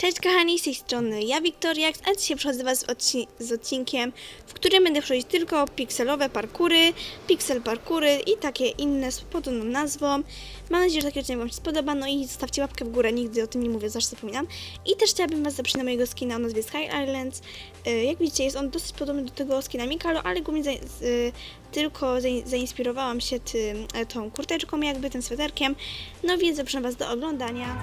Cześć kochani, z tej strony ja Wiktoria, a dzisiaj przychodzę Was z, odci- z odcinkiem, w którym będę przechodzić tylko pikselowe parkury, pixel parkury i takie inne z podobną nazwą. Mam nadzieję, że taki odcinek Wam się spodoba, no i zostawcie łapkę w górę, nigdy o tym nie mówię, zawsze zapominam. I też chciałabym Was zaprosić na mojego skina o nazwie Sky Islands. Y, Jak widzicie, jest on dosyć podobny do tego skina Mikalo, ale głównie za, y, tylko zain- zainspirowałam się tym, tą kurteczką jakby, tym sweterkiem, no więc zapraszam Was do oglądania.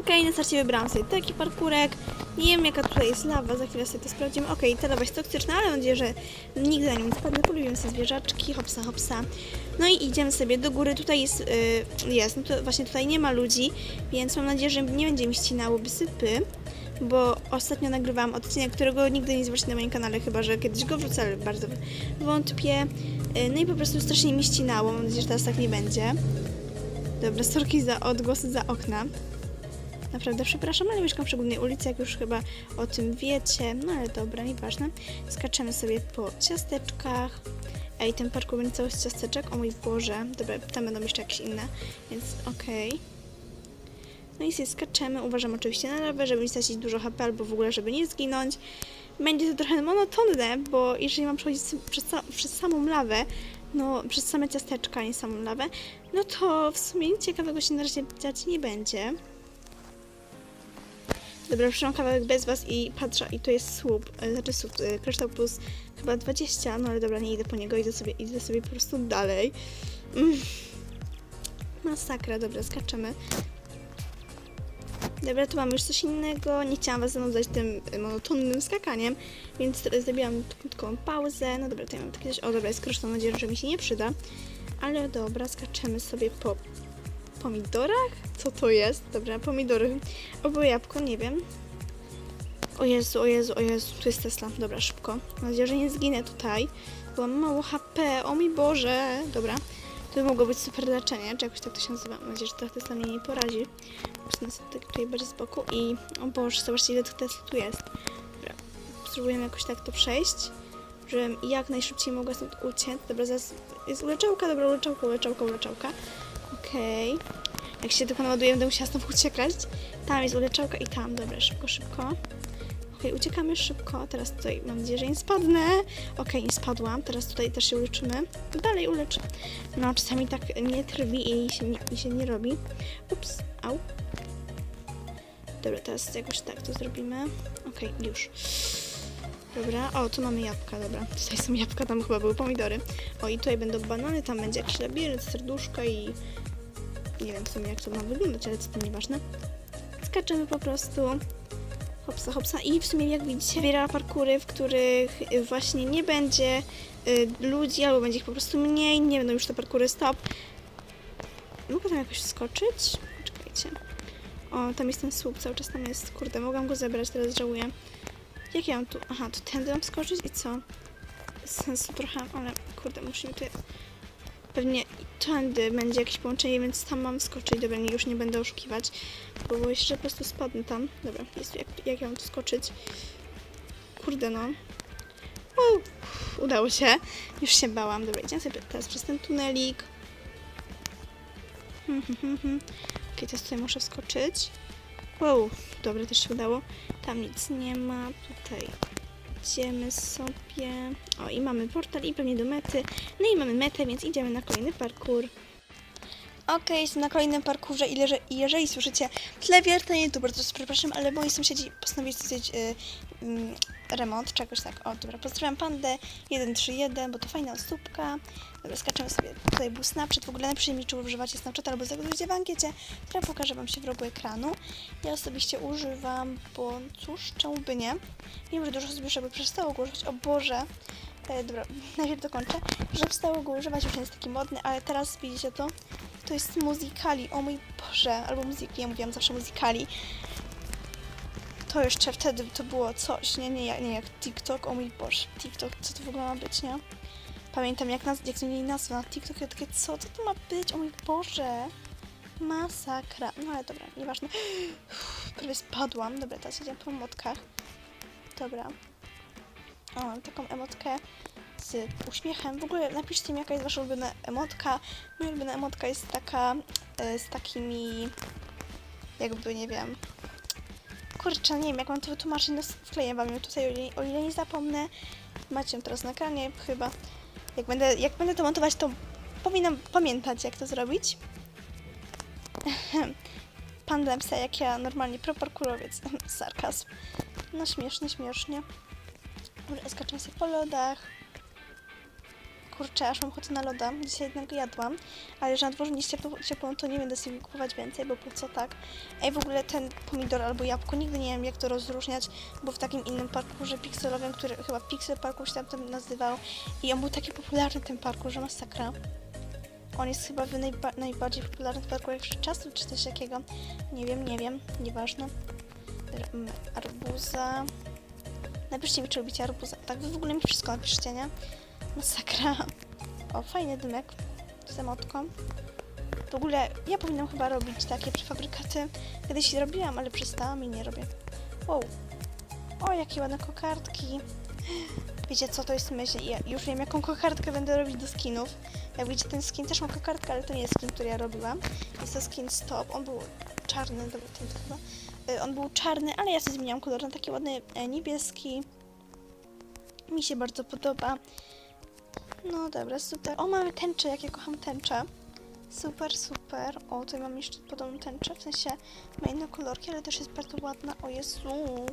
Okej, na starcie wybrałam sobie taki parkurek. Nie wiem jaka tutaj jest lawa, za chwilę sobie to sprawdzimy. Okej, ta lawa jest toksyczna, ale mam nadzieję, że nigdy na nią nie spadnę. Polubiłem sobie zwierzaczki, hopsa, hopsa. No i idziemy sobie do góry. Tutaj jest, yy, jest, no to właśnie tutaj nie ma ludzi, więc mam nadzieję, że nie będzie mi ścinało sypy. Bo ostatnio nagrywałam odcinek, którego nigdy nie zobaczycie na moim kanale, chyba że kiedyś go wrzucę, ale bardzo wątpię. Yy, No i po prostu strasznie mi ścinało. Mam nadzieję, że teraz tak nie będzie. Dobra, sorki za odgłosy za okna. Naprawdę przepraszam, ale mieszkam przy głównej ulicy, jak już chyba o tym wiecie. No ale dobra, nieważne. Skaczemy sobie po ciasteczkach. Ej, ten parkour będzie cały z ciasteczek. O mój Boże. Dobra, tam będą jeszcze jakieś inne, więc okej. No i sobie skaczemy. Uważam oczywiście na lawę, żeby nie stracić dużo HP, albo w ogóle, żeby nie zginąć. Będzie to trochę monotonne, bo jeżeli mam przechodzić przez, przez samą lawę, no przez same ciasteczka, nie samą lawę, no to w sumie nic ciekawego się na razie dziać nie będzie. Dobra, przyszłam kawałek bez was i patrzę, i to jest słup, e, znaczy słup, e, kryształ plus chyba 20, no ale dobra, nie idę po niego, idę sobie, idę sobie po prostu dalej. Mm. Masakra, dobra, skaczemy. Dobra, tu mamy już coś innego, nie chciałam was zanudzać tym monotonnym skakaniem, więc zrobiłam krótką pauzę. No dobra, tutaj mam takie coś, o dobra, jest kryształ, mam nadzieję, że mi się nie przyda. Ale dobra, skaczemy sobie po pomidorach? Co to jest? Dobra, pomidory. Albo jabłko, nie wiem. O Jezu, o Jezu, o Jezu, tu jest Tesla. Dobra, szybko. Mam nadzieję, że nie zginę tutaj. Bo mam mało HP, o mój Boże. Dobra, to by mogło być super leczenie, czy jakoś tak to się nazywa. Mam nadzieję, że ta Tesla mnie nie porazi. Muszę tutaj bardziej z boku i... O Boże, zobaczcie ile tych Tesla tu jest. Dobra, spróbujemy jakoś tak to przejść. Żebym jak najszybciej mogła stąd uciec. Dobra, zaraz jest uleczałka, dobra, uleczałka, uleczałka, uleczałka. Okej. Jak się tylko naładuję, będę musiała znowu uciekać. Tam jest uleczałka i tam. Dobra, szybko, szybko. Okej, uciekamy szybko. Teraz tutaj mam nadzieję, że nie spadnę. Okej, nie spadłam. Teraz tutaj też się uleczymy. Dalej uleczę. No, czasami tak nie trwi i się nie, i się nie robi. Ups, au. Dobra, teraz jakoś tak to zrobimy. Okej, już. Dobra, o, tu mamy jabłka, dobra. Tutaj są jabłka, tam chyba były pomidory. O, i tutaj będą banany, tam będzie jakiś labirynt, serduszko i... Nie wiem w sumie jak to ma wyglądać, ale to nieważne. Skaczemy po prostu. Hopsa, hopsa. I w sumie jak widzicie, wybiera parkury, w których właśnie nie będzie y, ludzi, albo będzie ich po prostu mniej, nie będą już te parkury stop. Mogę tam jakoś skoczyć? Poczekajcie. O, tam jest ten słup, cały czas tam jest. Kurde, mogłam go zebrać, teraz żałuję. Jak ja mam tu... Aha, to tędy mam skoczyć i co? Sensu trochę, ale kurde, musimy tutaj... Pewnie tędy będzie jakieś połączenie, więc tam mam skoczyć. Dobra, nie, już nie będę oszukiwać, bo jeszcze po prostu spadnę tam. Dobra, jest, jak, jak ja mam tu skoczyć? Kurde, no. Udało się. Już się bałam. Dobra, idziemy sobie teraz przez ten tunelik. Hmm, hmm, hmm, hmm. Teraz tutaj muszę wskoczyć. Wow, dobra, też się udało. Tam nic nie ma. Tutaj idziemy sobie. O, i mamy portal i pewnie do mety. No i mamy metę, więc idziemy na kolejny parkour. Okej, jestem na kolejnym parkurze i leże- jeżeli słyszycie tle wiertanie, to bardzo przepraszam, ale moi sąsiedzi postanowili zrobić y, mm, remont, czegoś tak. O, dobra, pozdrawiam pandę 131, bo to fajna osóbka. Dobra, skaczemy sobie. Tutaj był Snapchat. W ogóle napiszcie mi, czy używacie Snapchata albo zagadujcie w ankiecie, która pokaże Wam się w rogu ekranu. Ja osobiście używam, bo cóż, czemu by nie? Wiem, że dużo osób już przestało go używać. O Boże! E, dobra, najpierw dokończę, że przestało go używać, już nie jest taki modny, ale teraz widzicie to? To jest muzykali, o mój Boże, albo muzyki, ja mówiłam zawsze muzykali. To jeszcze wtedy to było coś, nie, nie, nie jak TikTok, o mój Boże, TikTok, co to w ogóle ma być, nie? Pamiętam jak, naz- jak zmienili nazwę na TikTok, ja takie, co, co to ma być, o mój Boże, masakra, no ale dobra, nieważne. Uff, prawie spadłam, dobra, teraz idziemy po motkach, dobra. O, mam taką emotkę z uśmiechem. W ogóle napiszcie mi, jaka jest wasza ulubiona emotka. Moja ulubiona emotka jest taka e, z takimi, jakby, nie wiem, kurczę, nie wiem, jak mam to wytłumaczyć, no wkleję wam ją tutaj, o ile, o ile nie zapomnę. Macie ją teraz na ekranie chyba. Jak będę, jak będę to montować, to powinnam pamiętać, jak to zrobić. Pan Dempsey, jak ja normalnie pro parkurowiec. Sarkazm. No śmiesznie, śmiesznie. Skaczę sobie po lodach. Kurczę, aż mam ochotę na loda. Dzisiaj jednego jadłam, ale że na dworze nie ciepło, ciepło, to nie będę sobie kupować więcej, bo po co tak? Ej, w ogóle ten pomidor albo jabłko, nigdy nie wiem jak to rozróżniać, bo w takim innym parkurze pikselowym, który chyba Pixel Parkour się tam nazywał i on był taki popularny ten parkour, że masakra. On jest chyba w najba najbardziej popularny parkour czasu, czy coś takiego. Nie wiem, nie wiem, nieważne. Mamy Arbuza. Napiszcie mi, czy lubicie arbuza. Tak, wy w ogóle mi wszystko napiszcie, nie? Masakra. O, fajny dymek z emotką. W ogóle ja powinnam chyba robić takie prefabrykaty. Kiedyś robiłam, ale przestałam i nie robię. Wow. O, jakie ładne kokardki. Wiecie co, to jest myśl. Ja już wiem, jaką kokardkę będę robić do skinów. Jak widzicie, ten skin też ma kokardkę, ale to nie jest skin, który ja robiłam. Jest to skin Stop. On był czarny, dobra, ten chyba. Y, On był czarny, ale ja sobie zmieniłam kolor na taki ładny e, niebieski. Mi się bardzo podoba. No dobra, super. O, mamy tęczę, jak ja kocham tęczę. Super, super. O, tutaj mam jeszcze podobną tęczę, w sensie ma inne kolorki, ale też jest bardzo ładna. O Jezu.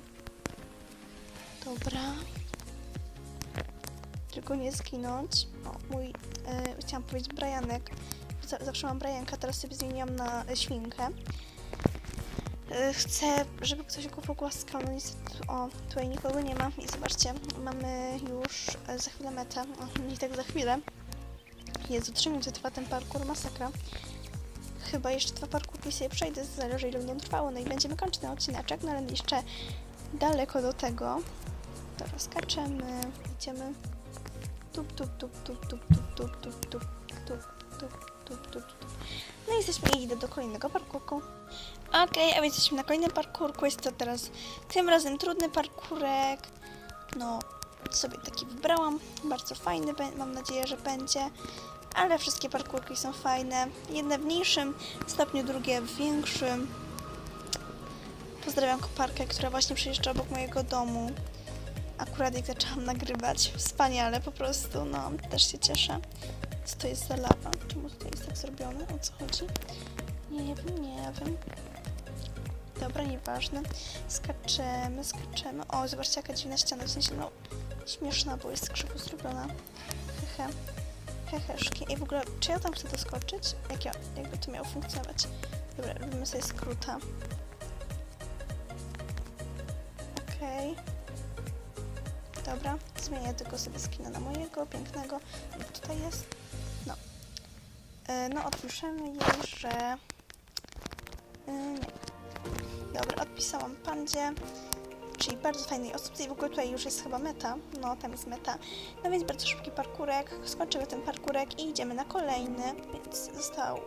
Dobra. Tylko nie zginąć. O, mój, e, chciałam powiedzieć Brianek. Zawsze mam Brianka, teraz sobie zmieniłam na świnkę. E, Chcę, żeby ktoś go pogłaskał. No niestety, o, tutaj nikogo nie ma. I zobaczcie, mamy już e, za chwilę metę. O, nie tak za chwilę. Jezu, 3 minuty trwa ten parkour, masakra. Chyba jeszcze dwa parkurki sobie przejdę, zależy ile będą trwało. No i będziemy kończyć ten odcineczek, no ale jeszcze daleko do tego. Dobra, skaczemy, idziemy. Tup, tup, tup, tup, tup, tup, tup, tup, tup, tup, tup, tup, tup, tup. No i jesteśmy i idę do kolejnego parkurku. Okej, a więc jesteśmy na kolejnym parkurku. Jest to teraz tym razem trudny parkurek. No, sobie taki wybrałam. Bardzo fajny, mam nadzieję, że będzie. Ale wszystkie parkurki są fajne. Jedne w mniejszym stopniu, drugie w większym. Pozdrawiam koparkę, która właśnie przejeżdża obok mojego domu. Akurat jak zaczęłam nagrywać. Wspaniale po prostu, no, też się cieszę. Co to jest za lawa? Czemu tutaj jest tak zrobione? O co chodzi? Nie wiem, nie wiem. Dobra, nieważne. Skaczemy, skaczemy. O, zobaczcie jaka dziwna ściana, w no, śmieszna, bo jest krzywo zrobiona. Hehe. Heheszki. I w ogóle, czy ja tam chcę doskoczyć? Jak ja, jakby to miało funkcjonować? Dobra, robimy sobie skróta. Okej. Dobra, zmienię tylko sobie skina na mojego, pięknego. Jak tutaj jest? No. E, no, odpiszemy jej, że... E, nie. Dobra, odpisałam pandzie, czyli bardzo fajnej osobce i w ogóle tutaj już jest chyba meta, no tam jest meta, no więc bardzo szybki parkurek, skończymy ten parkurek i idziemy na kolejny, więc został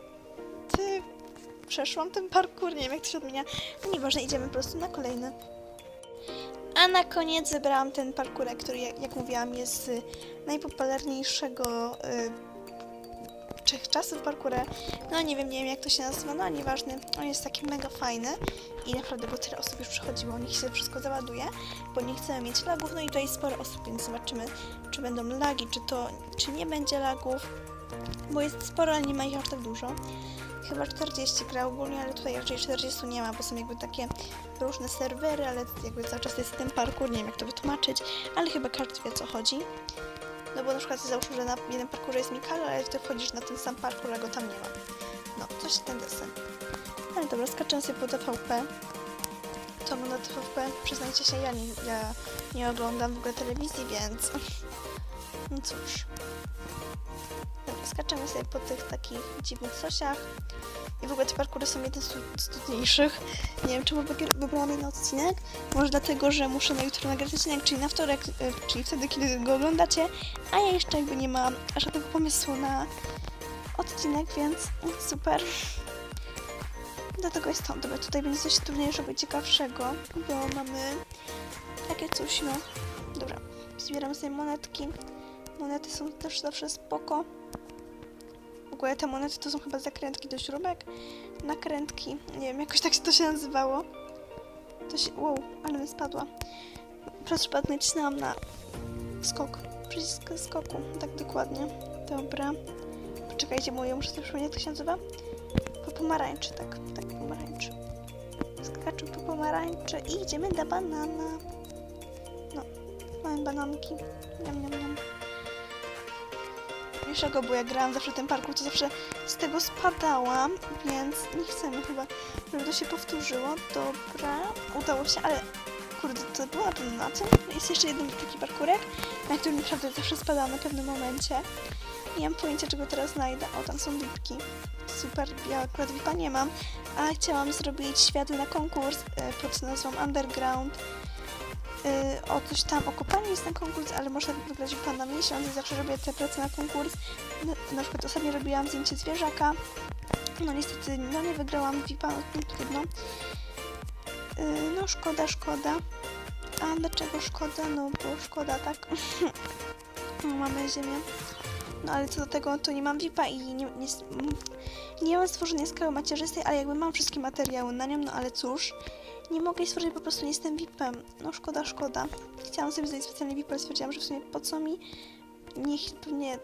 ty, przeszłam ten parkur, nie wiem jak to się odmienia, no nieważne, idziemy po prostu na kolejny. A na koniec wybrałam ten parkurek, który jak, jak mówiłam jest najpopularniejszego y, czasów parkurę. No nie wiem, nie wiem jak to się nazywa, no nieważne. On jest taki mega fajny i naprawdę, bo tyle osób już przychodziło, niech się wszystko załaduje, bo nie chcemy mieć lagów, no i tutaj sporo osób, więc zobaczymy, czy będą lagi, czy to, czy nie będzie lagów, bo jest sporo, ale nie ma ich aż tak dużo. Chyba 40 gra ogólnie, ale tutaj raczej 40 nie ma, bo są jakby takie różne serwery, ale jakby cały czas jest ten parkour, nie wiem jak to wytłumaczyć, ale chyba każdy wie co chodzi. No bo na przykład załóżmy, że na jednym parkurze jest Mikalo, ale ty wchodzisz na ten sam parkour, a go tam nie ma. No, coś ten desen. Ale dobra, skaczę sobie po TVP. To na TVP, przyznajcie się, ja nie, ja nie oglądam w ogóle telewizji, więc... No cóż. Dobra, skaczemy sobie po tych takich dziwnych sosiach. I w ogóle te parkury są jedne z trudniejszych. Nie wiem, czemu wybrałam jeden odcinek. Może dlatego, że muszę na jutro nagrać odcinek, czyli na wtorek, e, czyli wtedy, kiedy go oglądacie. A ja jeszcze jakby nie mam żadnego pomysłu na odcinek, więc super. Dlatego jest to. Dobra, tutaj będzie coś trudniejszego ciekawszego, bo mamy takie coś, no. Dobra, zbieram sobie monetki. monety są też zawsze spoko. Ogóle te monety to są chyba zakrętki do śrubek. Nakrętki. Nie wiem, jakoś tak się to się nazywało. To się... Wow, ale mi spadła. Przez przypadek nacisnęłam na skok. Przycisk skoku. Tak dokładnie. Dobra. Poczekajcie, bo ja muszę sobie przypomnieć, jak to się nazywa. Po pomarańczy, tak. Tak, pomarańczy. Skaczę po pomarańczy i idziemy do banana. No, mamy bananki. Niam, niam, niam. Mniejszego, bo jak grałam zawsze w tym parku, to zawsze z tego spadałam, więc nie chcemy chyba, żeby to się powtórzyło. Dobra, udało się, ale kurde, to było na na tym. Jest jeszcze jeden taki parkurek, na którym naprawdę zawsze spadałam na pewnym momencie. Nie mam pojęcia, czego teraz znajdę. O, tam są lipki. Super, ja akurat nie mam, a chciałam zrobić świat na konkurs e, pod nazwą Underground. E, o coś tam, o jest ten konkurs, ale można wygrać VIPa na miesiąc i zawsze robię te prace na konkurs. Na, na przykład ostatnio robiłam zdjęcie zwierzaka. No niestety, no nie wygrałam VIPa, no trudno. E, no szkoda, szkoda. A dlaczego szkoda? No bo szkoda, tak? no, mamy ziemię. No ale co do tego, to nie mam VIPa i nie, nie, nie mam stworzonej skały macierzystej, ale jakby mam wszystkie materiały na nią, no ale cóż, nie mogę jej stworzyć, po prostu nie jestem VIPem. No szkoda, szkoda. Chciałam sobie zrobić specjalnie VIPa, ale stwierdziłam, że w sumie po co mi? Niech pewnie...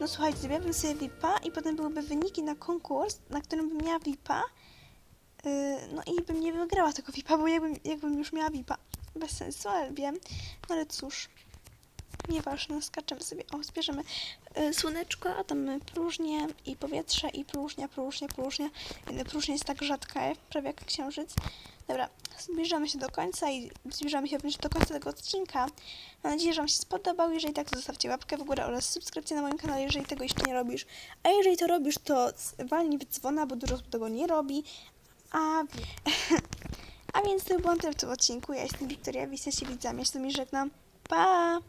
No słuchajcie, zrobiłabym sobie VIPa i potem byłyby wyniki na konkurs, na którym bym miała VIPa, yy, no i bym nie wygrała tego VIPa, bo jakbym, jakbym już miała VIPa. Bez sensu, ale wiem. No ale cóż. Nieważne, skaczemy sobie. O, zbierzemy y, słoneczko, a tam próżnię i powietrze i próżnia, próżnia, próżnia. Jedna próżnia jest tak rzadka, prawie jak księżyc. Dobra, zbliżamy się do końca i zbliżamy się również do końca tego odcinka. Mam nadzieję, że Wam się spodobał. Jeżeli tak, to zostawcie łapkę w górę oraz subskrypcję na moim kanale, jeżeli tego jeszcze nie robisz. A jeżeli to robisz, to walnij w dzwona, bo dużo osób tego nie robi. A, a więc to było tyle w tym odcinku. Ja jestem Wiktoria, wy jesteście widzami. Ja się z żegnam. Pa!